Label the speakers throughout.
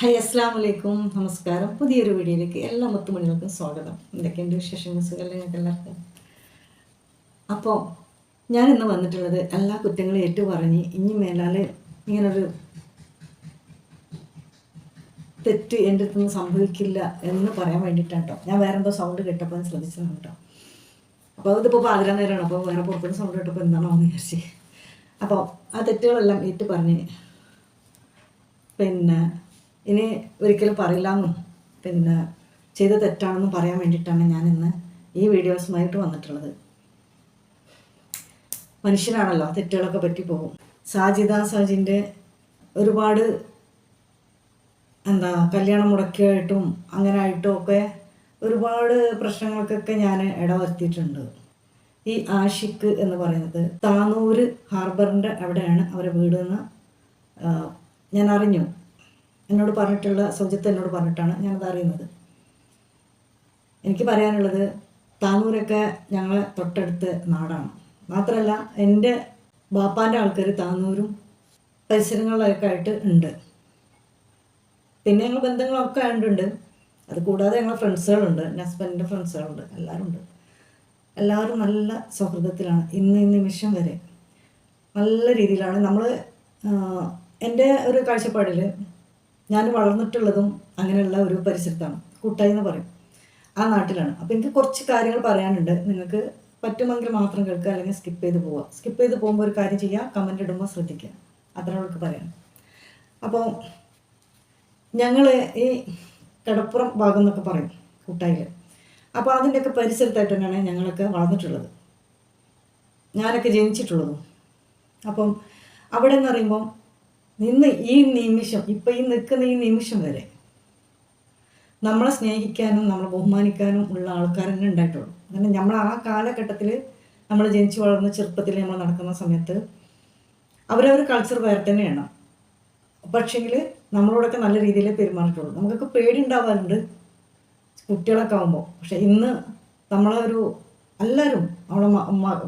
Speaker 1: Hi അസ്സാം വലൈക്കും നമസ്കാരം. പുതിയൊരു വീഡിയോയിലേക്ക് എല്ലാ മുത്തുമണികൾക്കും സ്വാഗതം. എന്തൊക്കെയുണ്ട് വിശേഷങ്ങൾ? സുഖമല്ലേ ഞങ്ങൾക്ക് എല്ലാവർക്കും? അപ്പോൾ ഞാൻ ഇന്ന് വന്നിട്ടുള്ളത് എല്ലാ കുറ്റങ്ങളും ഏറ്റു പറഞ്ഞ് ഇനി മേലാൽ ഇങ്ങനൊരു തെറ്റ് എന്റെ അടുത്തുനിന്ന് സംഭവിക്കില്ല എന്ന് പറയാൻ വേണ്ടിയിട്ടാണ് കേട്ടോ ഞാൻ വേറെ എന്തോ സൗണ്ട് കേട്ടപ്പോൾ ശ്രദ്ധിച്ചതാണ് കേട്ടോ അപ്പോൾ ഇതിപ്പോൾ പാതിരാ നേരമാണ് അപ്പോൾ വേറെ പുറത്തുനിന്ന് സൗണ്ട് കേട്ടപ്പോൾ എന്താണോ എന്ന് വിചാരിച്ച്. അപ്പോൾ ആ തെറ്റുകളെല്ലാം ഏറ്റു പറഞ്ഞ് പിന്നെ ഇനി ഒരിക്കലും പറയില്ലെന്നും പിന്നെ ചെയ്ത തെറ്റാണെന്നും പറയാൻ വേണ്ടിയിട്ടാണ് ഞാൻ ഇന്ന് ഈ വീഡിയോസുമായിട്ട് വന്നിട്ടുള്ളത്. മനുഷ്യനാണല്ലോ തെറ്റുകളൊക്കെ പറ്റി പോകും സാജിദ സാജിന്റെ ഒരുപാട് എന്താ കല്യാണം മുടക്കിയായിട്ടും അങ്ങനെ ആയിട്ടും ഒക്കെ ഒരുപാട് പ്രശ്നങ്ങൾക്കൊക്കെ ഞാൻ ഇടവരുത്തിയിട്ടുണ്ട്. ഈ ആഷിക്ക് എന്ന് പറയുന്നത് താനൂര് ഹാർബറിന്റെ അവിടെയാണ് അവരെ വീടെന്ന് ഞാൻ അറിഞ്ഞു. എന്നോട് പറഞ്ഞിട്ടുള്ള സൗജത്ത് എന്നോട് പറഞ്ഞിട്ടാണ് ഞാനത് അറിയുന്നത്. എനിക്ക് പറയാനുള്ളത് താനൂരൊക്കെ ഞങ്ങളെ തൊട്ടടുത്ത് നാടാണ്. മാത്രമല്ല എന്റെ ബാപ്പാന്റെ ആൾക്കാർ താനൂരും പരിസരങ്ങളിലൊക്കെ ആയിട്ട് ഉണ്ട്. പിന്നെ ഞങ്ങൾ ബന്ധങ്ങളൊക്കെ ഉണ്ട് അത് കൂടാതെ ഞങ്ങൾ ഫ്രണ്ട്സുകളുണ്ട്. എന്റെ ഹസ്ബൻഡിന്റെ ഫ്രണ്ട്സുകളുണ്ട്. എല്ലാവരും ഉണ്ട്. എല്ലാവരും നല്ല സൗഹൃദത്തിലാണ് ഇന്ന് ഈ നിമിഷം വരെ. നല്ല രീതിയിലാണ്. നമ്മൾ എന്റെ ഒരു കാഴ്ചപ്പാടിൽ ഞാൻ വളർന്നിട്ടുള്ളതും അങ്ങനെയുള്ള ഒരു പരിസരത്താണ്. കൂട്ടായി എന്ന് പറയും. ആ നാട്ടിലാണ്. അപ്പോൾ എനിക്ക് കുറച്ച് കാര്യങ്ങൾ പറയാനുണ്ട്. നിങ്ങൾക്ക് പറ്റുമെങ്കിൽ മാത്രം കേൾക്കുക അല്ലെങ്കിൽ സ്കിപ്പ് ചെയ്ത് പോവുക. സ്കിപ്പ് ചെയ്ത് പോകുമ്പോൾ ഒരു കാര്യം ചെയ്യുക കമന്റ് ഇടുമ്പോൾ ശ്രദ്ധിക്കുക. അത്ര അവൾക്ക് പറയാം അപ്പോൾ ഞങ്ങൾ ഈ കടപ്പുറം ഭാഗം എന്നൊക്കെ പറയും കൂട്ടായിൽ അപ്പോൾ അതിന്റെയൊക്കെ പരിസരത്തായിട്ട് തന്നെയാണ് ഞങ്ങളൊക്കെ വളർന്നിട്ടുള്ളത്. ഞാനൊക്കെ ജനിച്ചിട്ടുള്ളതും. അപ്പം അവിടെ എന്ന് പറയുമ്പം നിന്ന് ഈ നിമിഷം ഇപ്പം ഈ നിൽക്കുന്ന ഈ നിമിഷം വരെ നമ്മളെ സ്നേഹിക്കാനും നമ്മളെ ബഹുമാനിക്കാനും ഉള്ള ആൾക്കാർ തന്നെ ഉണ്ടായിട്ടുള്ളൂ. അങ്ങനെ നമ്മൾ ആ കാലഘട്ടത്തിൽ നമ്മൾ ജനിച്ചു വളർന്ന ചെറുപ്പത്തിൽ നമ്മൾ നടക്കുന്ന സമയത്ത് അവരവർ കൾച്ചർ വേറെ തന്നെയാണ്. പക്ഷേങ്കിൽ നമ്മളോടൊക്കെ നല്ല രീതിയിൽ പെരുമാറിയിട്ടുള്ളൂ. നമുക്കൊക്കെ പേടി ഉണ്ടാവാറുണ്ട് കുട്ടികളൊക്കെ ആകുമ്പോൾ പക്ഷെ ഇന്ന് നമ്മളെ ഒരു എല്ലാവരും നമ്മളെ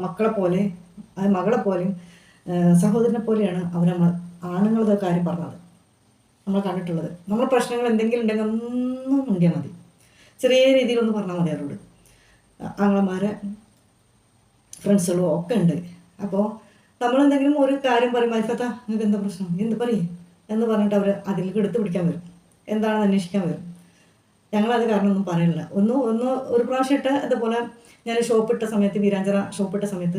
Speaker 1: മക്കളെ പോലെ മകളെ പോലെയും സഹോദരനെ പോലെയാണ് അവർ ആണുങ്ങളുടെ കാര്യം പറഞ്ഞത് നമ്മൾ കണ്ടിട്ടുള്ളത്. നമ്മൾ പ്രശ്നങ്ങൾ എന്തെങ്കിലും ഉണ്ടെങ്കിൽ ഒന്നും മുണ്ടിയാൽ മതി. ചെറിയ രീതിയിലൊന്ന് പറഞ്ഞാൽ മതി അവരോട്. ആങ്ങളമാരെ ഫ്രണ്ട്സുകളും ഒക്കെ ഉണ്ട്. അപ്പോൾ നമ്മളെന്തെങ്കിലും ഒരു കാര്യം പറയും വൈഫത്ത നിങ്ങൾക്ക് എന്താ പ്രശ്നം? എന്ത് പറയും? എന്ന് പറഞ്ഞിട്ട് അവർ അതിലേക്ക് എടുത്ത് പിടിക്കാൻ വരും. എന്താണെന്ന് അന്വേഷിക്കാൻ വരും. ഞങ്ങളത് കാരണമൊന്നും പറയില്ല. ഒന്ന് ഒന്ന് ഒരു പ്രാവശ്യം ഇട്ട് അതുപോലെ ഞാൻ ഷോപ്പ് ഇട്ട സമയത്ത് വീരാഞ്ചറ ഷോപ്പ് ഇട്ട സമയത്ത്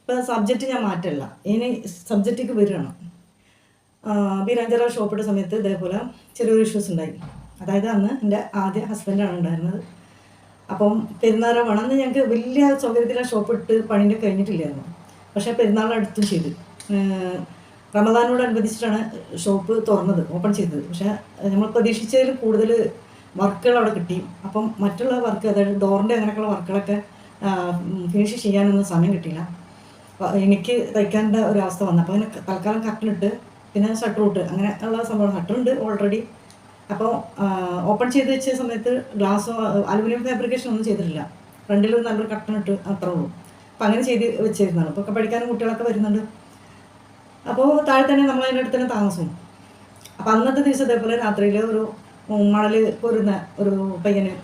Speaker 1: ഇപ്പം സബ്ജക്റ്റ് ഞാൻ മാറ്റല്ല. ഇനി സബ്ജക്റ്റിക്ക് വരികയാണ്. വീരാഞ്ചറ ഷോപ്പിട്ട സമയത്ത് ഇതേപോലെ ചെറിയൊരു ഇഷ്യൂസ് ഉണ്ടായി. അതായത് അന്ന് എന്റെ ആദ്യ ഹസ്ബൻഡാണ് ഉണ്ടായിരുന്നത്. അപ്പം പെരുന്നാൾ വേണം അന്ന് ഞങ്ങൾക്ക് വലിയ സൗകര്യത്തിൽ ഷോപ്പ് ഇട്ട് പണിന്റെ കഴിഞ്ഞിട്ടില്ലായിരുന്നു. പക്ഷേ പെരുന്നാൾ അടുത്തും ചെയ്തു. റമദാനോടനുബന്ധിച്ചിട്ടാണ് ഷോപ്പ് തുറന്നത് ഓപ്പൺ ചെയ്തത്. പക്ഷേ നമ്മൾ പ്രതീക്ഷിച്ചതിൽ കൂടുതൽ വർക്കുകൾ അവിടെ കിട്ടി. അപ്പം മറ്റുള്ള വർക്ക് അതായത് ഡോറിന്റെ അങ്ങനെയൊക്കെയുള്ള വർക്കുകളൊക്കെ ഫിനിഷ് ചെയ്യാനൊന്നും സമയം കിട്ടിയില്ല. എനിക്ക് തയ്ക്കാന്റെ ഒരു അവസ്ഥ വന്നു. അപ്പോൾ അതിന് തൽക്കാലം കട്ടനിട്ട് പിന്നെ ഷട്ടർ ഔട്ട് അങ്ങനെ ഉള്ള സംഭവം ഷട്ടറുണ്ട് ഓൾറെഡി അപ്പോൾ ഓപ്പൺ ചെയ്ത് വെച്ച സമയത്ത് ഗ്ലാസ് അലുമിനിയം ഫാബ്രിക്കേഷൻ ഒന്നും ചെയ്തിട്ടില്ല. ഫ്രണ്ടിൽ നല്ലൊരു കട്ടൺ ഇട്ട് അത്രേ ഉള്ളൂ. അപ്പോൾ അങ്ങനെ ചെയ്ത് വെച്ചിരുന്നതാണ് അപ്പോൾ പഠിക്കാനും കുട്ടികളൊക്കെ വരുന്നുണ്ട്. അപ്പോൾ താഴെ തന്നെ നമ്മൾ അതിന്റെ അടുത്ത് തന്നെ താമസവും അപ്പോൾ അന്നത്തെ ദിവസം ഇതേപോലെ രാത്രിയിൽ ഒരു മണൽ പൊരുന്ന ഒരു പയ്യന്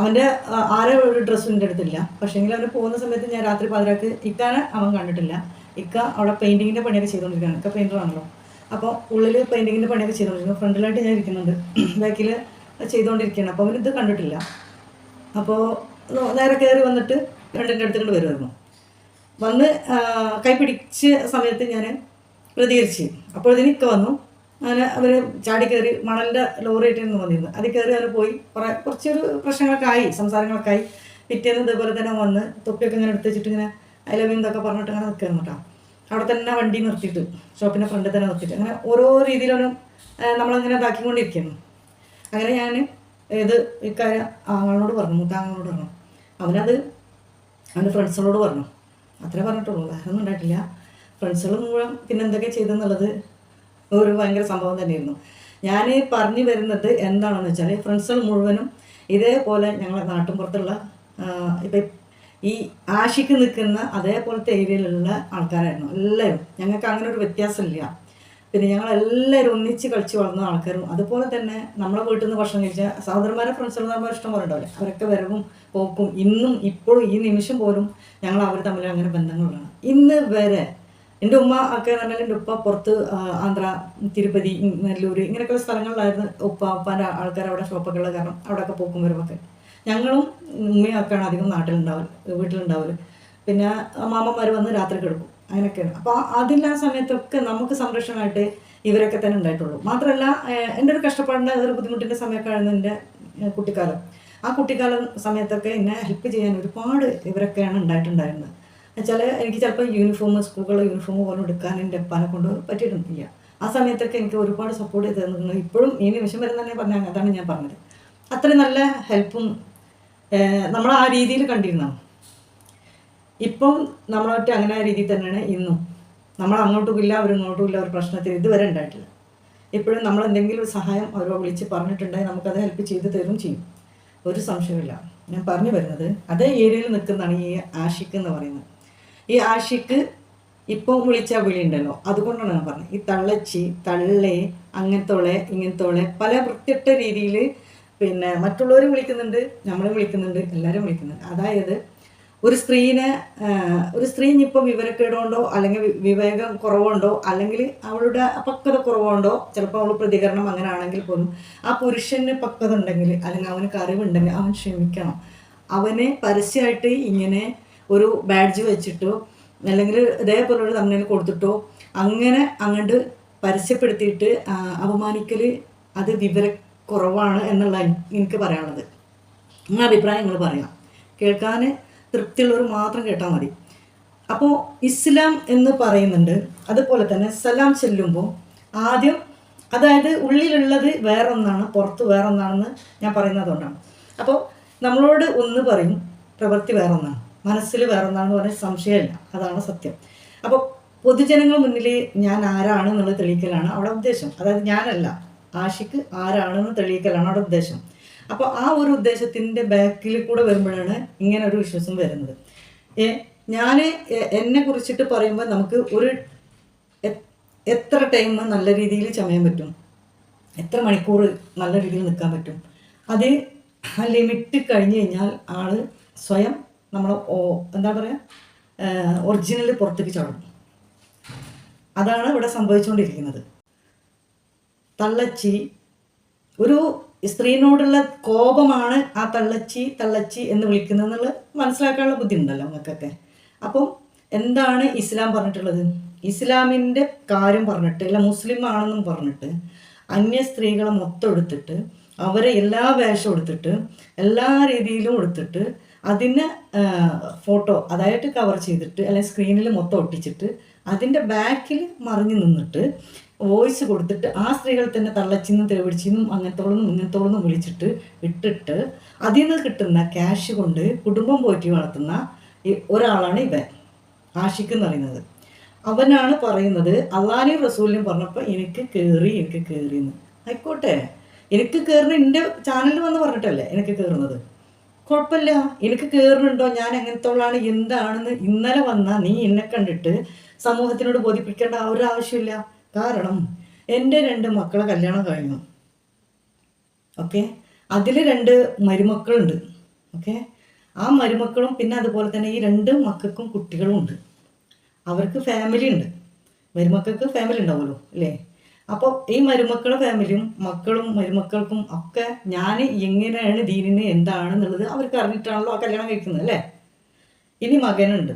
Speaker 1: അവന്റെ ആരെ ഒരു ഡ്രസ്സും എന്റെ അടുത്തില്ല. പക്ഷേങ്കിൽ അവന് പോകുന്ന സമയത്ത് ഞാൻ രാത്രി പതിനാക്ക് ഇക്കാനെ അവൻ കണ്ടിട്ടില്ല. ഇക്ക അവിടെ പെയിന്റിങ്ങിന്റെ പണിയൊക്കെ ചെയ്തുകൊണ്ടിരിക്കുകയാണ് ഇക്ക പെയിന്ററാണല്ലോ അപ്പോൾ ഉള്ളിൽ പെയിന്റിങ്ങിന്റെ പണിയൊക്കെ ചെയ്തുകൊണ്ടിരിക്കുന്നു ഫ്രണ്ടിലായിട്ട് ഞാൻ ഇരിക്കുന്നുണ്ട്. ബാക്കിൽ ചെയ്തുകൊണ്ടിരിക്കുകയാണ് അപ്പോൾ അവനിത് കണ്ടിട്ടില്ല. അപ്പോൾ നേരെ കയറി വന്നിട്ട് രണ്ടിന്റെ അടുത്തുകൊണ്ട് വരുമായിരുന്നു വന്ന് കൈ പിടിച്ച സമയത്ത് ഞാൻ പ്രതികരിച്ച്. അപ്പോൾ ഇക്ക വന്നു. അങ്ങനെ അവർ ചാടി കയറി മണലിന്റെ ലോറിയായിട്ട് നിന്ന് വന്നിരുന്നു. അതിൽ കയറി അവർ പോയി. കുറേ കുറച്ചൊരു പ്രശ്നങ്ങളൊക്കെ ആയി. സംസാരങ്ങളൊക്കെ ആയി. പിറ്റേന്ന് ഇതേപോലെ തന്നെ വന്ന് തൊപ്പിയൊക്കെ ഇങ്ങനെ എടുത്ത് വെച്ചിട്ട് ഇങ്ങനെ അയലവ്യം എന്നൊക്കെ പറഞ്ഞിട്ട് അങ്ങനെ നിൽക്കുന്നു കേട്ടോ. അവിടെ തന്നെ വണ്ടി നിർത്തിയിട്ട് ഷോപ്പിന്റെ ഫ്രണ്ടിൽ തന്നെ നിർത്തിയിട്ട്. അങ്ങനെ ഓരോ രീതിയിലും നമ്മളങ്ങനെ ഇതാക്കിക്കൊണ്ടിരിക്കുന്നു. അങ്ങനെ ഞാൻ ഇത് ഇക്കാര്യം ആങ്ങളോട് പറഞ്ഞു മൂത്താങ്ങളോട് പറഞ്ഞു. അവനത് അവന്റെ ഫ്രണ്ട്സുകളോട് പറഞ്ഞു. അത്രേ പറഞ്ഞിട്ടുള്ളൂ. വേറെ ഒന്നും ഉണ്ടായിട്ടില്ല. ഫ്രണ്ട്സുകൾ മുഴുവൻ പിന്നെ എന്തൊക്കെ ചെയ്തെന്നുള്ളത് ഒരു ഭയങ്കര സംഭവം തന്നെയായിരുന്നു. ഞാൻ പറഞ്ഞു വരുന്നത് എന്താണെന്ന് വെച്ചാൽ ഫ്രണ്ട്സുകൾ മുഴുവനും ഇതേപോലെ ഞങ്ങളെ നാട്ടിൻപുറത്തുള്ള ഇപ്പം ഈ ആശിക്ക് നിൽക്കുന്ന അതേപോലത്തെ ഏരിയയിലുള്ള ആൾക്കാരായിരുന്നു. എല്ലാവരും. ഞങ്ങൾക്ക് അങ്ങനെ ഒരു വ്യത്യാസമില്ല. പിന്നെ ഞങ്ങൾ എല്ലാവരും ഒന്നിച്ച് കളിച്ച് വളർന്ന ആൾക്കാരും. അതുപോലെ തന്നെ നമ്മളെ വീട്ടിൽ നിന്ന് ഭക്ഷണം കഴിച്ച സഹോദരന്മാരെ ഫ്രണ്ട്സുകളന്മാരെ ഇഷ്ടം പോലെ ഉണ്ടാവില്ല? അവരൊക്കെ വരവും പോക്കും. ഇന്നും ഇപ്പോഴും ഈ നിമിഷം പോലും ഞങ്ങൾ അവർ തമ്മിൽ അങ്ങനെ ബന്ധങ്ങളാണ് ഇന്ന് വരെ എന്റെ ഉമ്മ ഒക്കെ പറഞ്ഞാൽ എന്റെ ഉപ്പ പുറത്ത് ആന്ധ്ര തിരുപ്പതി നെല്ലൂർ ഇങ്ങനെയൊക്കെയുള്ള സ്ഥലങ്ങളിലായിരുന്നു ഉപ്പ ഉപ്പാന്റെ ആൾക്കാർ അവിടെ ഷോപ്പൊക്കെ ഉള്ള കാരണം അവിടെയൊക്കെ പോക്കും വരുമൊക്കെ ഞങ്ങളും ഉമ്മയും ഒക്കെയാണ് അധികം നാട്ടിലുണ്ടാവൽ വീട്ടിലുണ്ടാവൽ. പിന്നെ മാമന്മാർ വന്ന് രാത്രി കിടക്കും അങ്ങനെയൊക്കെയാണ്. അപ്പോൾ ആ സമയത്തൊക്കെ നമുക്ക് സംരക്ഷണമായിട്ട് ഇവരൊക്കെ തന്നെ ഉണ്ടായിട്ടുള്ളൂ. മാത്രമല്ല എന്റെ ഒരു കഷ്ടപ്പാടിന്റെ ഒരു ബുദ്ധിമുട്ടിന്റെ സമയമൊക്കെയാണ് എന്റെ കുട്ടിക്കാലം. ആ കുട്ടിക്കാലം സമയത്തൊക്കെ എന്നെ ഹെൽപ്പ് ചെയ്യാൻ ഒരുപാട് ഇവരൊക്കെയാണ് ഉണ്ടായിട്ടുണ്ടായിരുന്നത്. എന്നുവെച്ചാൽ എനിക്ക് ചിലപ്പോൾ യൂണിഫോം സ്കൂളുകളിലെ യൂണിഫോം പോലും എടുക്കാൻ എന്റെ അപ്പാനെ കൊണ്ട് പറ്റിയിട്ടുണ്ടില്ല ആ സമയത്തൊക്കെ എനിക്ക് ഒരുപാട് സപ്പോർട്ട് ചെയ്ത് തന്നിരുന്നു ഇപ്പോഴും ഈ നിമിഷം വരെ തന്നെ പറഞ്ഞ അതാണ് ഞാൻ പറഞ്ഞത്. അത്രയും നല്ല ഹെൽപ്പും നമ്മൾ ആ രീതിയിൽ കണ്ടിരുന്നു? ഇപ്പം നമ്മളൊക്കെ അങ്ങനെ ആ രീതിയിൽ തന്നെയാണ് ഇന്നും. നമ്മൾ അങ്ങോട്ടും ഇല്ല അവർ ഇങ്ങോട്ടും ഇല്ല ഒരു പ്രശ്നത്തിൽ ഇതുവരെ ഉണ്ടായിട്ടില്ല. ഇപ്പോഴും നമ്മൾ എന്തെങ്കിലും ഒരു സഹായം അവരോ വിളിച്ച് പറഞ്ഞിട്ടുണ്ടെങ്കിൽ നമുക്കത് ഹെൽപ്പ് ചെയ്ത് തരും ചെയ്യും. ഒരു സംശയമില്ല ഞാൻ പറഞ്ഞു വരുന്നത് അതേ ഏരിയയിൽ നിൽക്കുന്നതാണ് ഈ ആഷിക്ക് എന്ന് പറയുന്നത്. ഈ ആഷിക്ക് ഇപ്പം വിളിച്ച വിളി ഉണ്ടല്ലോ അതുകൊണ്ടാണ് ഞാൻ പറഞ്ഞത്. ഈ തള്ളച്ചി തള്ളേ അങ്ങനത്തോളെ ഇങ്ങനത്തോളെ പല വൃത്തിട്ട രീതിയിൽ പിന്നെ മറ്റുള്ളവരും വിളിക്കുന്നുണ്ട് നമ്മളും വിളിക്കുന്നുണ്ട് എല്ലാവരും വിളിക്കുന്നുണ്ട്. അതായത് ഒരു സ്ത്രീനെ ഒരു സ്ത്രീ ഇപ്പോൾ വിവരക്കേടുകൊണ്ടോ അല്ലെങ്കിൽ വിവേകം കുറവുണ്ടോ അല്ലെങ്കിൽ അവളുടെ പക്വത കുറവുണ്ടോ ചിലപ്പോൾ അവൾ പ്രതികരണം അങ്ങനെ ആണെങ്കിൽ പോലും ആ പുരുഷന് പക്വത ഉണ്ടെങ്കിൽ അല്ലെങ്കിൽ അവനക്ക് അറിവുണ്ടെങ്കിൽ അവൻ ക്ഷമിക്കണം. അവനെ പരസ്യമായിട്ട് ഇങ്ങനെ ഒരു ബാഡ്ജ് വെച്ചിട്ടോ അല്ലെങ്കിൽ ഇതേപോലെ ഒരു തമ്മിൽ കൊടുത്തിട്ടോ അങ്ങനെ അങ്ങോട്ട് പരസ്യപ്പെടുത്തിയിട്ട് അപമാനിക്കൽ അത് വിവരക്കുറവാണ് എന്നുള്ള എനിക്ക് പറയാനുള്ളത്. നിങ്ങളുടെ അഭിപ്രായങ്ങൾ പറയാം കേൾക്കാൻ തൃപ്തിയുള്ളവർ മാത്രം കേട്ടാൽ മതി. അപ്പോൾ ഇസ്ലാം എന്ന് പറയുന്നുണ്ട്. അതുപോലെ തന്നെ സലാം ചെല്ലുമ്പോൾ ആദ്യം അതായത് ഉള്ളിലുള്ളത് വേറൊന്നാണ് പുറത്ത് വേറൊന്നാണെന്ന് ഞാൻ പറയുന്നതുകൊണ്ടാണ്. അപ്പോൾ നമ്മളോട് ഒന്ന് പറയും പ്രവൃത്തി വേറൊന്നാണ്. മനസ്സിൽ വേറൊന്നാണെന്ന് പറഞ്ഞാൽ സംശയമില്ല. അതാണ് സത്യം. അപ്പോൾ പൊതുജനങ്ങൾ മുന്നിൽ ഞാൻ ആരാണ് എന്നുള്ളത് തെളിയിക്കലാണ് അവിടെ ഉദ്ദേശം. അതായത് ഞാനല്ല. ആഷിക്ക് ആരാണെന്ന് തെളിയിക്കലാണ് അവിടെ ഉദ്ദേശം. അപ്പോൾ ആ ഒരു ഉദ്ദേശത്തിന്റെ ബാക്കിൽ കൂടെ വരുമ്പോഴാണ് ഇങ്ങനെ ഒരു വിശ്വാസം വരുന്നത്. ഞാൻ എന്നെ കുറിച്ചിട്ട് പറയുമ്പോൾ നമുക്ക് ഒരു എത്ര ടൈം നല്ല രീതിയിൽ ചമയാൻ പറ്റും? എത്ര മണിക്കൂർ നല്ല രീതിയിൽ നിൽക്കാൻ പറ്റും? അത് ആ ലിമിറ്റ് കഴിഞ്ഞ് കഴിഞ്ഞാൽ ആൾ സ്വയം നമ്മൾ എന്താ പറയുക ഒറിജിനൽ പുറത്തേക്ക് ചാടും. അതാണ് ഇവിടെ സംഭവിച്ചുകൊണ്ടിരിക്കുന്നത്. തള്ളച്ചി. ഒരു സ്ത്രീനോടുള്ള കോപമാണ് ആ തള്ളച്ചി തള്ളച്ചി എന്ന് വിളിക്കുന്നത് എന്നുള്ളത് മനസ്സിലാക്കാനുള്ള ബുദ്ധിമുണ്ടല്ലോ നിങ്ങൾക്കൊക്കെ അപ്പം എന്താണ് ഇസ്ലാം പറഞ്ഞിട്ടുള്ളത്? ഇസ്ലാമിന്റെ കാര്യം പറഞ്ഞിട്ട് അല്ല മുസ്ലിം ആണെന്നും പറഞ്ഞിട്ട് അന്യ സ്ത്രീകളെ മൊത്തം എടുത്തിട്ട് അവരെ എല്ലാ വേഷം എടുത്തിട്ട് എല്ലാ രീതിയിലും എടുത്തിട്ട് അതിന് ഫോട്ടോ അതായിട്ട് കവർ ചെയ്തിട്ട് അല്ലെങ്കിൽ സ്ക്രീനിൽ മൊത്തം ഒട്ടിച്ചിട്ട് അതിന്റെ ബാക്കിൽ മറിഞ്ഞു നിന്നിട്ട് വോയിസ് കൊടുത്തിട്ട് ആ സ്ത്രീകൾ തന്നെ തള്ളച്ചിന്നും തെളിവിടിച്ചിന്നും അങ്ങനത്തോളന്നും ഇങ്ങനത്തോളന്നും വിളിച്ചിട്ട് വിട്ടിട്ട് അതിൽ നിന്ന് കിട്ടുന്ന ക്യാഷ് കൊണ്ട് കുടുംബം പോറ്റി വളർത്തുന്ന ഒരാളാണ് ഇവൻ. ആഷിക്ക് എന്ന് പറയുന്നത്. അവനാണ് പറയുന്നത് അള്ളാനെയും റസൂലിനും പറഞ്ഞപ്പോൾ എനിക്ക് കയറി എനിക്ക് കയറി എന്ന്. ആയിക്കോട്ടെ. എനിക്ക് കയറുന്ന എന്റെ ചാനലിൽ വന്ന് പറഞ്ഞിട്ടല്ലേ എനിക്ക് കയറുന്നത് കുഴപ്പമില്ല. എനിക്ക് കയറുന്നുണ്ടോ ഞാൻ എങ്ങനത്തോളാണ്? എന്താണെന്ന് ഇന്നലെ വന്ന നീ എന്നെ കണ്ടിട്ട് സമൂഹത്തിനോട് ബോധിപ്പിക്കേണ്ട ആ ഒരു ആവശ്യമില്ല. കാരണം എന്റെ രണ്ട് മക്കളെ കല്യാണം കഴിഞ്ഞു. ഓക്കെ? അതിൽ രണ്ട് മരുമക്കളുണ്ട്. ഓക്കെ? ആ മരുമക്കളും പിന്നെ അതുപോലെ തന്നെ ഈ രണ്ട് മക്കൾക്കും കുട്ടികളും ഉണ്ട്. അവർക്ക് ഫാമിലി ഉണ്ട്. മരുമക്കൾക്ക് ഫാമിലി ഉണ്ടാവുമല്ലോ അല്ലേ? അപ്പോൾ ഈ മരുമക്കളുടെ ഫാമിലിയും മക്കളും മരുമക്കൾക്കും ഒക്കെ ഞാൻ എങ്ങനെയാണ് ദീനിന് എന്താണെന്നുള്ളത് അവർക്ക് അറിഞ്ഞിട്ടാണല്ലോ ആ കല്യാണം കഴിക്കുന്നത് അല്ലേ? ഇനി മകനുണ്ട്.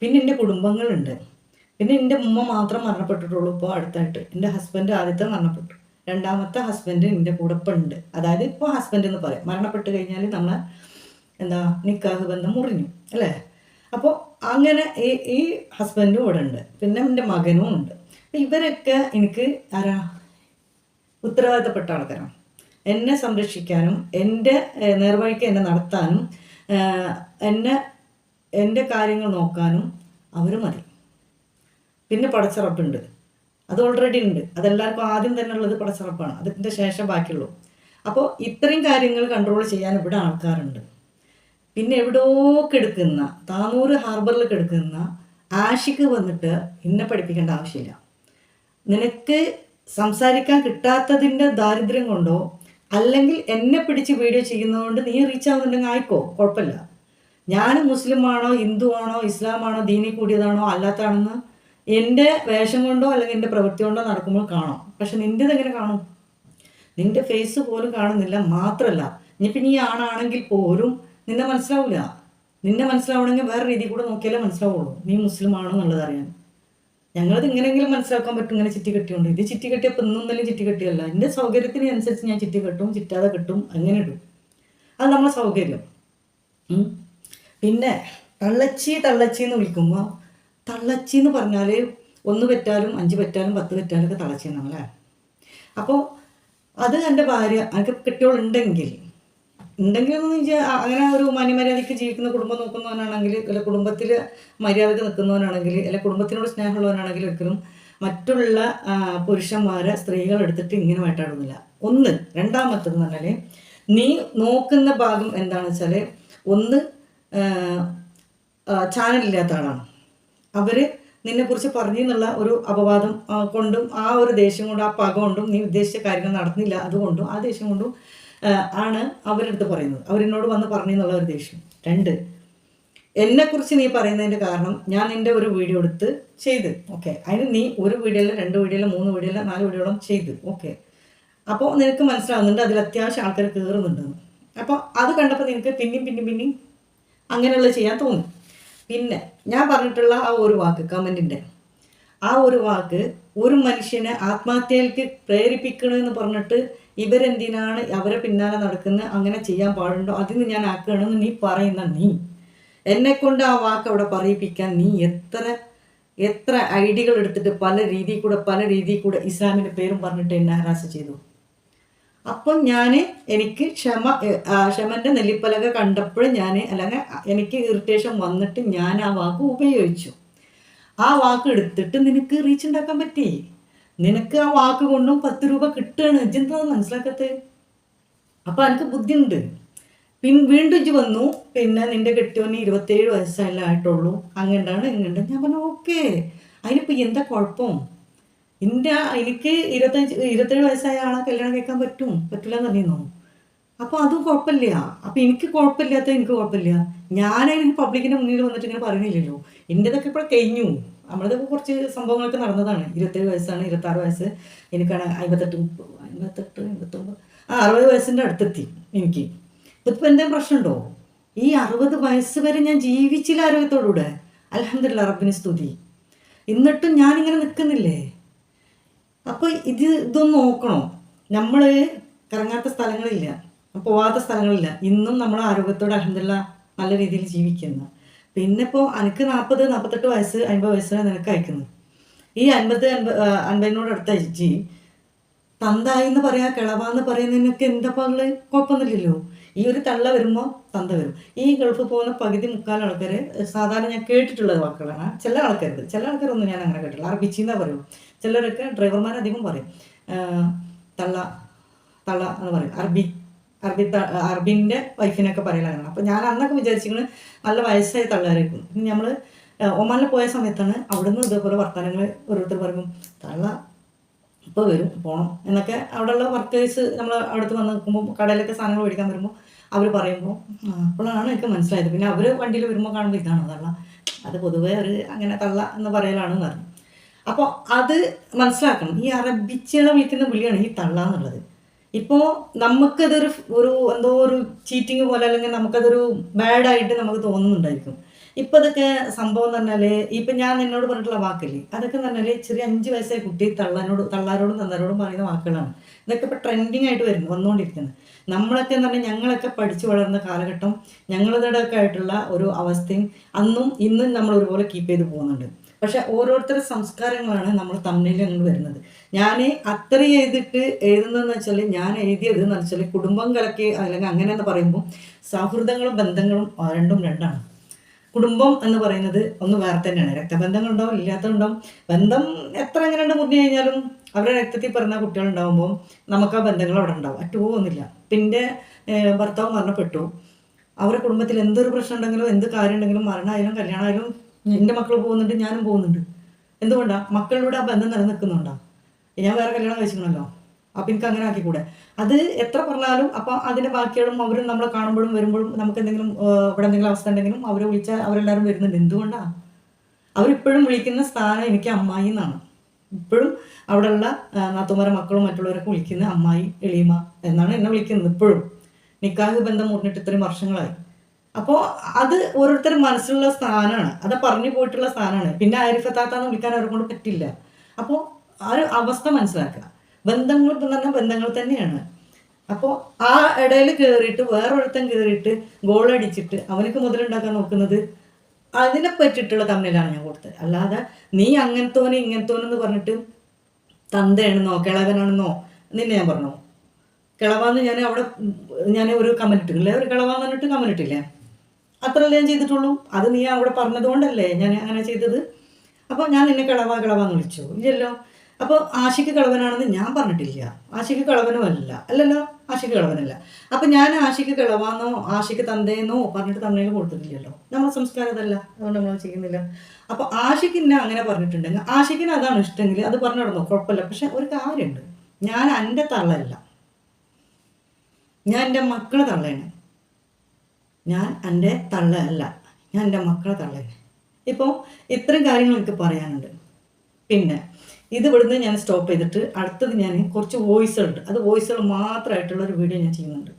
Speaker 1: പിന്നെ എന്റെ കുടുംബങ്ങളുണ്ട്. പിന്നെ എന്റെ ഉമ്മ മാത്രം മരണപ്പെട്ടിട്ടുള്ളൂ ഇപ്പോൾ അടുത്തായിട്ട്. എന്റെ ഹസ്ബൻഡ് ആദ്യത്തെ മരണപ്പെട്ടു. രണ്ടാമത്തെ ഹസ്ബൻഡ് എന്റെ കൂടെ ഉണ്ട് അതായത് ഇപ്പോൾ ഹസ്ബൻഡ് എന്ന് പറയാം. മരണപ്പെട്ട് കഴിഞ്ഞാൽ നമ്മൾ എന്താ നിക്കാഹ് ബന്ധം മുറിഞ്ഞു. അല്ലേ? അപ്പോൾ അങ്ങനെ ഈ ഈ ഹസ്ബൻഡും ഇവിടെ ഉണ്ട് പിന്നെ എന്റെ മകനും ഉണ്ട്. ഇവരൊക്കെ എനിക്ക് ആരാ? ഉത്തരവാദിത്തപ്പെട്ട ആൾക്കാരാണ്. എന്നെ സംരക്ഷിക്കാനും എന്റെ നേർവഴിക്ക് എന്നെ നടത്താനും എന്നെ എന്റെ കാര്യങ്ങൾ നോക്കാനും അവർ മതി. പിന്നെ പടച്ചിറപ്പുണ്ട്. അത് ഓൾറെഡി ഉണ്ട്. അതെല്ലാവർക്കും ആദ്യം തന്നെ ഉള്ളത് പടച്ചിറപ്പാണ്. അതിന്റെ ശേഷം ബാക്കിയുള്ളൂ. അപ്പോൾ ഇത്രയും കാര്യങ്ങൾ കൺട്രോൾ ചെയ്യാൻ ഇവിടെ ആൾക്കാരുണ്ട്. പിന്നെ എവിടെയോ കെടുക്കുന്ന താനൂർ ഹാർബറിൽ കെടുക്കുന്ന ആഷിക്ക് വന്നിട്ട് എന്നെ പഠിപ്പിക്കേണ്ട ആവശ്യമില്ല. നിനക്ക് സംസാരിക്കാൻ കിട്ടാത്തതിന്റെ ദാരിദ്ര്യം കൊണ്ടോ അല്ലെങ്കിൽ എന്നെ പിടിച്ച് വീഡിയോ ചെയ്യുന്നതുകൊണ്ട് നീ റീച്ച് ആവുന്നുണ്ടെങ്കിൽ ആയിക്കോ. കുഴപ്പമില്ല. ഞാൻ മുസ്ലിമാണോ ഹിന്ദു ആണോ ഇസ്ലാമാണോ ദീനി കൂടിയതാണോ അല്ലാത്താണെന്ന് എന്റെ വേഷം കൊണ്ടോ അല്ലെങ്കിൽ എന്റെ പ്രവൃത്തി കൊണ്ടോ നടക്കുമ്പോൾ കാണാം. പക്ഷെ നിന്റെത് എങ്ങനെ കാണും? നിന്റെ ഫേസ് പോലും കാണുന്നില്ല മാത്രമല്ല ഇനിയിപ്പോൾ നീ ആണാണെങ്കിൽ പോലും നിന്നെ മനസ്സിലാവില്ല നിന്നെ മനസ്സിലാവണമെങ്കിൽ വേറെ രീതിയിൽ കൂടെ നോക്കിയാലേ മനസ്സിലാവുള്ളൂ. നീ മുസ്ലിം ആണോ എന്നുള്ളത് അറിയാൻ. ഞങ്ങളത് ഇങ്ങനെയെങ്കിലും മനസ്സിലാക്കാൻ പറ്റും ഇങ്ങനെ ചിറ്റി കെട്ടിയുണ്ട്. ഇത് ചിറ്റി കെട്ടിയപ്പോൾ ഇന്നും തന്നെ ചിറ്റി കെട്ടിയല്ല. എന്റെ സൗകര്യത്തിന് അനുസരിച്ച് ഞാൻ ചിറ്റി കെട്ടും ചിറ്റാതെ കെട്ടും അങ്ങനെ ഇടും. അത് നമ്മളെ സൗകര്യം. പിന്നെ തള്ളച്ചി തള്ളച്ചി എന്ന് വിളിക്കുമ്പോൾ തള്ളച്ചി എന്ന് പറഞ്ഞാൽ ഒന്ന് പറ്റാലും അഞ്ച് പറ്റാലും പത്ത് പറ്റാലും ഒക്കെ അല്ലേ? അപ്പോൾ അത് എന്റെ ഭാര്യ എനിക്ക് കെട്ടിയോളുണ്ടെങ്കിൽ ഉണ്ടെങ്കിൽ എന്ന് വെച്ചാൽ അങ്ങനെ ഒരു മാന്യമര്യാദയ്ക്ക് ജീവിക്കുന്ന കുടുംബം നോക്കുന്നവനാണെങ്കിൽ അല്ലെങ്കിൽ കുടുംബത്തിൽ മര്യാദയ്ക്ക് നിൽക്കുന്നവനാണെങ്കിൽ അല്ലെങ്കിൽ കുടുംബത്തിനോട് സ്നേഹമുള്ളവനാണെങ്കിൽ ഒരിക്കലും മറ്റുള്ള പുരുഷന്മാരെ സ്ത്രീകൾ എടുത്തിട്ട് ഇങ്ങനെ വേട്ടാടുന്നില്ല ഒന്ന് രണ്ടാമത്തെന്ന് പറഞ്ഞാൽ നീ നോക്കുന്ന ഭാഗം എന്താണെന്ന് വെച്ചാൽ ഒന്ന് ചാനലില്ലാത്ത ആളാണ്. അവർ നിന്നെക്കുറിച്ച് പറഞ്ഞു എന്നുള്ള ഒരു അപവാദം കൊണ്ടും ആ ഒരു ദേഷ്യം കൊണ്ടും ആ പക കൊണ്ടും നീ ഉദ്ദേശിച്ച കാര്യങ്ങൾ നടന്നില്ല അതുകൊണ്ടും ആ ദേഷ്യം കൊണ്ടും ആണ് അവരെടുത്ത് പറയുന്നത്. അവരെന്നോട് വന്ന് പറഞ്ഞു എന്നുള്ള ഒരു ദേഷ്യം. രണ്ട് എന്നെക്കുറിച്ച് നീ പറയുന്നതിന്റെ കാരണം ഞാൻ നിന്റെ ഒരു വീഡിയോ എടുത്ത് ചെയ്ത് ഓക്കെ. അതിന് നീ ഒരു വീഡിയോയിൽ രണ്ട് വീഡിയോയിൽ മൂന്ന് വീഡിയോയിൽ നാല് വീഡിയോളം ചെയ്ത് ഓക്കെ. അപ്പോൾ നിനക്ക് മനസ്സിലാവുന്നുണ്ട് അതിൽ അത്യാവശ്യം ആൾക്കാർ കയറുന്നുണ്ടെന്ന് അപ്പോൾ അത് കണ്ടപ്പോൾ നിനക്ക് പിന്നെയും പിന്നെയും പിന്നെയും അങ്ങനെയുള്ളത് ചെയ്യാൻ തോന്നി. പിന്നെ ഞാൻ പറഞ്ഞിട്ടുള്ള ആ ഒരു വാക്ക് കമന്റിന്റെ ആ ഒരു വാക്ക് ഒരു മനുഷ്യനെ ആത്മഹത്യയിലേക്ക് പ്രേരിപ്പിക്കണമെന്ന് പറഞ്ഞിട്ട് ഇവരെന്തിനാണ് അവരെ പിന്നാലെ നടക്കുന്നത് അങ്ങനെ ചെയ്യാൻ പാടുണ്ടോ അതിന് ഞാൻ ആക്കണമെന്ന് നീ പറയുന്ന നീ. എന്നെ കൊണ്ട് ആ വാക്ക് അവിടെ പറയിപ്പിക്കാൻ നീ എത്ര എത്ര ഐഡികൾ എടുത്തിട്ട് പല രീതിയിൽ കൂടെ പല രീതിയിൽ കൂടെ ഇസ്ലാമിന്റെ പേരും പറഞ്ഞിട്ട് എന്നെ ഹരാസ് ചെയ്തു. അപ്പം ഞാൻ എനിക്ക് ക്ഷമ ക്ഷമന്റെ നെല്ലിപ്പലക കണ്ടപ്പോൾ ഞാൻ അല്ലെങ്കിൽ എനിക്ക് ഇറിറ്റേഷൻ വന്നിട്ട് ഞാൻ ആ വാക്ക് ഉപയോഗിച്ചു. ആ വാക്ക് എടുത്തിട്ട് നിനക്ക് റീച്ച് ഉണ്ടാക്കാൻ പറ്റി? നിനക്ക് ആ വാക്ക് കൊണ്ടും പത്ത് രൂപ കിട്ടുകയാണ്. ഇജെന്താ മനസ്സിലാക്കത്ത്? അപ്പം എനിക്ക് ബുദ്ധിയുണ്ട്. പിൻ വീണ്ടും ഇജ്ജ് വന്നു. പിന്നെ നിന്റെ കെട്ടിയോന് ഇരുപത്തേഴ് വയസ്സല്ല ആയിട്ടുള്ളൂ അങ്ങനെയാണ് ഇങ്ങനെ ഞാൻ പറഞ്ഞു ഓക്കെ. അതിനിപ്പോൾ എന്താ കുഴപ്പം? എന്റെ എനിക്ക് ഇരുപത്തഞ്ച് ഇരുപത്തേഴ് വയസ്സായ ആളെ കല്യാണം കഴിക്കാൻ പറ്റും? പറ്റില്ല എന്ന് പറഞ്ഞു അപ്പോൾ അതും കുഴപ്പമില്ല. അപ്പോൾ എനിക്ക് കുഴപ്പമില്ലാത്ത എനിക്ക് കുഴപ്പമില്ല. ഞാനതിന് പബ്ലിക്കിന്റെ മുന്നിൽ വന്നിട്ട് ഇങ്ങനെ പറയുന്നില്ലല്ലോ. എന്റെതൊക്കെ ഇപ്പോൾ കഴിഞ്ഞു. നമ്മളതൊക്കെ കുറച്ച് സംഭവങ്ങളൊക്കെ നടന്നതാണ്. ഇരുപത്തേഴ് വയസ്സാണ് ഇരുപത്താറ് വയസ്സ്. എനിക്കാണ് അമ്പത്തെട്ട് അമ്പത്തെട്ട് അമ്പത്തൊമ്പത് ആ അറുപത് വയസ്സിന്റെ അടുത്തെത്തി എനിക്ക്. ഇതിപ്പോൾ എന്തെങ്കിലും പ്രശ്നമുണ്ടോ? ഈ അറുപത് വയസ്സ് വരെ ഞാൻ ജീവിച്ചില്ല ആരോഗ്യത്തോടുകൂടെ. അലഹമില്ല റബ്ബിന് സ്തുതി. എന്നിട്ടും ഞാനിങ്ങനെ നിൽക്കുന്നില്ലേ? അപ്പോൾ ഇത് ഇതൊന്ന് നോക്കണോ? നമ്മൾ കറങ്ങാത്ത സ്ഥലങ്ങളില്ല പോവാത്ത സ്ഥലങ്ങളില്ല. ഇന്നും നമ്മൾ ആരോഗ്യത്തോടെ അലഹമില്ല നല്ല രീതിയിൽ ജീവിക്കുന്നു. പിന്നെ ഇപ്പോൾ എനിക്ക് നാൽപ്പത് നാൽപ്പത്തെട്ട് വയസ്സ് അൻപത് വയസ്സാണ് നിനക്ക് അയക്കുന്നത് ഈ അൻപത് അൻപത് അൻപതിനോട് അടുത്ത അയച്ചി തന്തായി എന്ന് പറയാ കിളവാന്ന് പറയുന്നതിനൊക്കെ എന്താ പറഞ്ഞത് കുഴപ്പമൊന്നുമില്ലല്ലോ. ഈ ഒരു തള്ള വരുമ്പോൾ തന്ത വരും. ഈ ഗൾഫ് പോകുന്ന പകുതി മുക്കാൽ ആൾക്കാർ സാധാരണ ഞാൻ കേട്ടിട്ടുള്ളത് വാക്കുകളാണ്. ചില ആൾക്കാർ ചില ആൾക്കാരൊന്നും ഞാൻ അങ്ങനെ കേട്ടില്ല അറബിച്ചി എന്നാ പറയും ചിലരൊക്കെ ഡ്രൈവർമാർ അധികം പറയും. തള്ള തള്ള എന്ന് പറയും. അറബി അറബി അറബിന്റെ വൈഫിനൊക്കെ പറയലാണ് അപ്പോൾ ഞാൻ അന്നൊക്കെ വിചാരിച്ചിങ്ങനെ നല്ല വയസ്സായി തള്ളാരായിരിക്കും പിന്നെ നമ്മൾ ഒമാനിൽ പോയ സമയത്താണ് അവിടുന്ന് ഇതേപോലെ വർത്തമാനങ്ങൾ ഓരോരുത്തർ പറയുമ്പോൾ തള്ള ഇപ്പോൾ വരും പോകണം എന്നൊക്കെ അവിടെയുള്ള വർക്കേഴ്സ് നമ്മൾ അവിടുത്തെ വന്ന് നിൽക്കുമ്പോൾ കടയിലൊക്കെ സാധനങ്ങൾ മേടിക്കാൻ വരുമ്പോൾ അവർ പറയുമ്പോൾ അപ്പോഴാണ് എനിക്ക് മനസ്സിലായത്. പിന്നെ അവർ വണ്ടിയിൽ വരുമ്പോൾ കാണുമ്പോൾ ഇതാണ് തള്ള? അത് പൊതുവേ ഒരു അങ്ങനെ തള്ള എന്ന് പറയലാണെന്ന് പറഞ്ഞു അപ്പോൾ അത് മനസ്സിലാക്കണം. ഈ അറബിച്ചുകളെ വിളിക്കുന്ന വിളിയാണ് ഈ തള്ള എന്നുള്ളത്. ഇപ്പോൾ നമുക്കതൊരു ഒരു എന്തോ ഒരു ചീറ്റിങ് പോലെ അല്ലെങ്കിൽ നമുക്കതൊരു ബാഡായിട്ട് നമുക്ക് തോന്നുന്നുണ്ടായിരിക്കും. ഇപ്പം അതൊക്കെ സംഭവം എന്ന് പറഞ്ഞാൽ ഇപ്പം ഞാൻ നിന്നോട് പറഞ്ഞിട്ടുള്ള വാക്കില്ലേ? അതൊക്കെ എന്ന് പറഞ്ഞാൽ ചെറിയ അഞ്ച് വയസ്സായ കുട്ടി തള്ളാനോട് തള്ളാരോടും തന്നാരോടും പറയുന്ന വാക്കുകളാണ്. ഇതൊക്കെ ഇപ്പോൾ ട്രെൻഡിങ് ആയിട്ട് വരുന്നു വന്നുകൊണ്ടിരിക്കുന്നത് നമ്മളൊക്കെ എന്ന് പറഞ്ഞാൽ ഞങ്ങളൊക്കെ പഠിച്ചു വളർന്ന കാലഘട്ടം ഞങ്ങളുടെയൊക്കെ ആയിട്ടുള്ള ഒരു അവസ്ഥയും അന്നും ഇന്നും നമ്മൾ ഒരുപോലെ കീപ്പ് ചെയ്ത് പോകുന്നുണ്ട്. പക്ഷെ ഓരോരുത്തരുടെ സംസ്കാരങ്ങളാണ് നമ്മൾ തമ്മിൽ അങ്ങോട്ട് വരുന്നത്. ഞാൻ അത്ര എഴുതിട്ട് എഴുതുന്നതെന്ന് വെച്ചാൽ ഞാൻ എഴുതിയത് എന്ന് വെച്ചാൽ കുടുംബം കലക്കി അല്ലെങ്കിൽ അങ്ങനെ എന്ന് പറയുമ്പോൾ സൗഹൃദങ്ങളും ബന്ധങ്ങളും രണ്ടും രണ്ടാണ്. കുടുംബം എന്ന് പറയുന്നത് ഒന്ന് വേറെ തന്നെയാണ്. രക്തബന്ധങ്ങളുണ്ടാവും ഇല്ലാത്തതുണ്ടാവും ബന്ധം എത്ര എങ്ങനെ മുറിഞ്ഞു കഴിഞ്ഞാലും അവരുടെ രക്തത്തിൽ പിറന്ന കുട്ടികളുണ്ടാവുമ്പോൾ നമുക്ക് ആ ബന്ധങ്ങൾ അവിടെ ഉണ്ടാവും. അറ്റുപോകുന്നില്ല പിന്നെ ഭർത്താവ് മരണപ്പെട്ടു. അവരുടെ കുടുംബത്തിൽ എന്തൊരു പ്രശ്നം ഉണ്ടെങ്കിലും എന്ത് കാര്യം ഉണ്ടെങ്കിലും മരണമായാലും കല്യാണമായാലും എന്റെ മക്കൾ പോകുന്നുണ്ട് ഞാനും പോകുന്നുണ്ട്. എന്തുകൊണ്ടാണ് മക്കളിലൂടെ ആ ബന്ധം നിലനിൽക്കുന്നുണ്ടോ? ഞാൻ വേറെ കല്യാണം കഴിച്ചിട്ടുണ്ടല്ലോ. അപ്പം എനിക്ക് അങ്ങനെ ആക്കിക്കൂടെ? അത് എത്ര പറഞ്ഞാലും അപ്പം അതിന്റെ ബാക്കികളും അവരും നമ്മളെ കാണുമ്പോഴും വരുമ്പോഴും നമുക്ക് എന്തെങ്കിലും ഇവിടെ എന്തെങ്കിലും അവസ്ഥ ഉണ്ടെങ്കിലും അവരെ വിളിച്ചാൽ അവരെല്ലാവരും വരുന്നുണ്ട്. എന്തുകൊണ്ടാണ് അവരിപ്പോഴും വിളിക്കുന്ന സ്ഥാനം എനിക്ക് അമ്മായി എന്നാണ്. ഇപ്പോഴും അവിടെയുള്ള നാത്തുമാരെ മക്കളും മറ്റുള്ളവരൊക്കെ വിളിക്കുന്ന അമ്മായി എളീമ എന്നാണ് എന്നെ വിളിക്കുന്നത് ഇപ്പോഴും. നിക്കാഹ് ബന്ധം മുറിഞ്ഞിട്ട് ഇത്രയും വർഷങ്ങളായി. അപ്പോൾ അത് ഓരോരുത്തരും മനസ്സിലുള്ള സ്ഥാനമാണ് അത് പറഞ്ഞു പോയിട്ടുള്ള സ്ഥാനമാണ് പിന്നെ ആരിഫത്താത്താന്ന് വിളിക്കാൻ അവരെ കൊണ്ട് പറ്റില്ല. അപ്പോ ആ ഒരു അവസ്ഥ മനസ്സിലാക്കുക. ബന്ധങ്ങൾ തന്നെ ബന്ധങ്ങൾ തന്നെയാണ്. അപ്പോ ആ ഇടയിൽ കയറിയിട്ട് വേറൊരുത്തൻ കയറിയിട്ട് ഗോൾ അടിച്ചിട്ട് അവനക്ക് മുതലുണ്ടാക്കാൻ നോക്കുന്നത് അതിനെ പറ്റിയിട്ടുള്ള തമ്മിലാണ് ഞാൻ കൊടുത്തത്. അല്ലാതെ നീ അങ്ങനത്തോനെ ഇങ്ങനത്തോനെന്ന് പറഞ്ഞിട്ട് തന്തയാണെന്നോ കിളവനാണെന്നോ നിന്നെ ഞാൻ പറഞ്ഞു. കിളവാന്ന് ഞാൻ അവിടെ ഞാൻ ഒരു കമന്റ് ഇട്ടില്ലേ ഒരു കിളവാന്ന് പറഞ്ഞിട്ട് കമന്റ് ഇട്ടില്ലേ. അത്രയല്ലേ ഞാൻ ചെയ്തിട്ടുള്ളൂ? അത് നീ അവിടെ പറഞ്ഞതുകൊണ്ടല്ലേ ഞാൻ അങ്ങനെ ചെയ്തത്? അപ്പോൾ ഞാൻ നിന്നെ കിളവ കിളവാന്ന് വിളിച്ചു. ഇല്ലല്ലോ. അപ്പോൾ ആശിക്ക് കിളവനാണെന്ന് ഞാൻ പറഞ്ഞിട്ടില്ല. ആശിക്ക് കിളവനുമല്ല. അല്ലല്ലോ? ആശിക്ക് കിളവനല്ല. അപ്പം ഞാൻ ആശിക്ക് കിളവാന്നോ ആശിക്ക് തന്തേന്നോ പറഞ്ഞിട്ട് തന്നേൽ കൊടുത്തിട്ടില്ലല്ലോ. നമ്മുടെ സംസ്കാരം അതല്ല. അതുകൊണ്ട് നമ്മൾ ചെയ്യുന്നില്ല. അപ്പോൾ ആശിക്ക് എന്നെ അങ്ങനെ പറഞ്ഞിട്ടുണ്ടെങ്കിൽ ആശിക്കിന് അതാണ് ഇഷ്ടമെങ്കിൽ അത് പറഞ്ഞു നടന്നോ? കുഴപ്പമില്ല. പക്ഷെ ഒരു കാര്യമുണ്ട്. ഞാൻ എന്റെ തള്ളല്ല ഞാൻ എന്റെ മക്കളെ തള്ളയാണ്. ഞാൻ എന്റെ തള്ള അല്ല ഞാൻ എന്റെ മക്കളെ തള്ളയാണ് ഇപ്പോൾ ഇത്രയും കാര്യങ്ങൾ എനിക്ക് പറയാനുണ്ട്. പിന്നെ ഇത് ഇവിടുന്ന് ഞാൻ സ്റ്റോപ്പ് ചെയ്തിട്ട് അടുത്തത് ഞാൻ കുറച്ച് വോയിസുകളുണ്ട് അത് വോയിസുകൾ മാത്രമായിട്ടുള്ള ഒരു വീഡിയോ ഞാൻ ചെയ്യുന്നുണ്ട്.